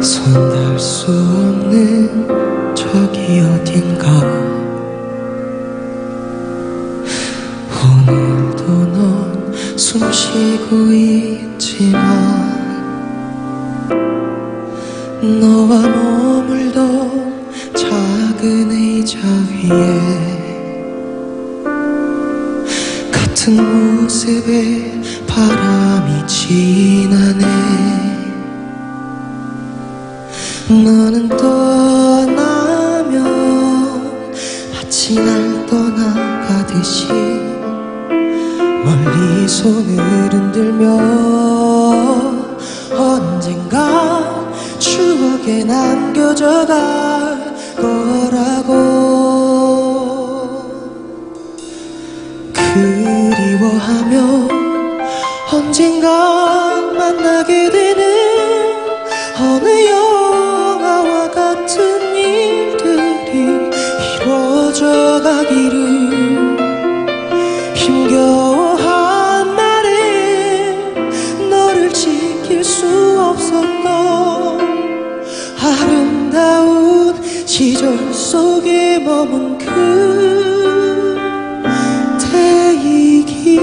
손닿을 수 없는 저기 어딘가. 오늘도 넌 숨쉬고 있지만 너와 머물던 작은 의자 위에 같은 모습에 바람이 지나네. 너는 떠나면 마치 날 떠나가듯이 멀리 손을 흔들며 언젠가 추억에 남겨져 갈 거라고. 그리워하며 언젠가 만나게 돼. 시절 속에 머문 그대이기에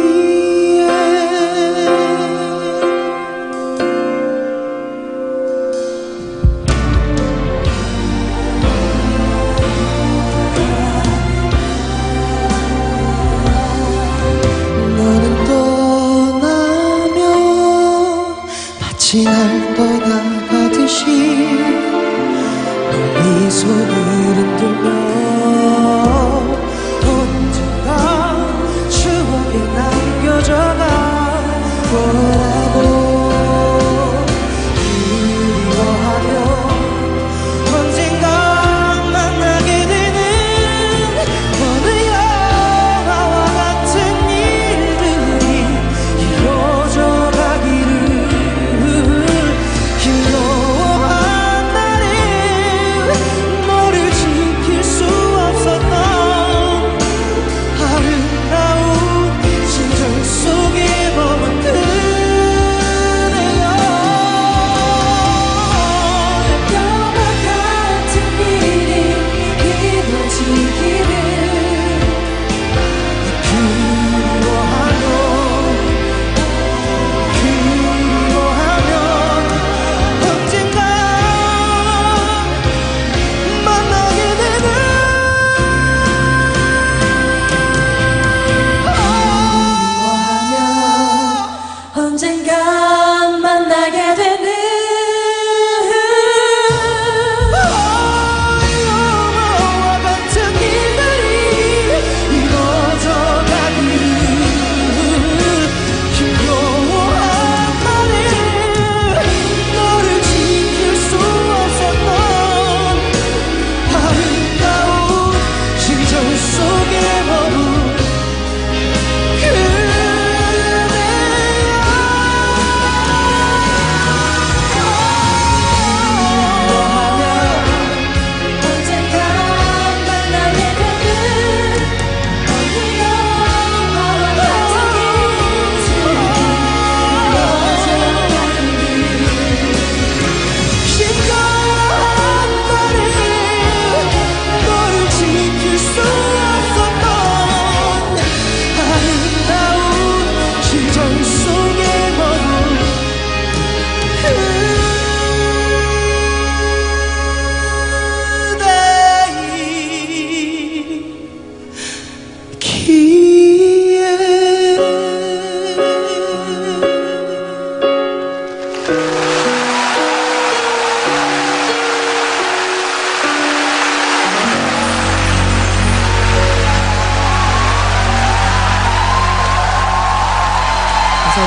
너는 떠나면 마치 날 떠나가듯이 ஈசோடு இருக்கிறார்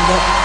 that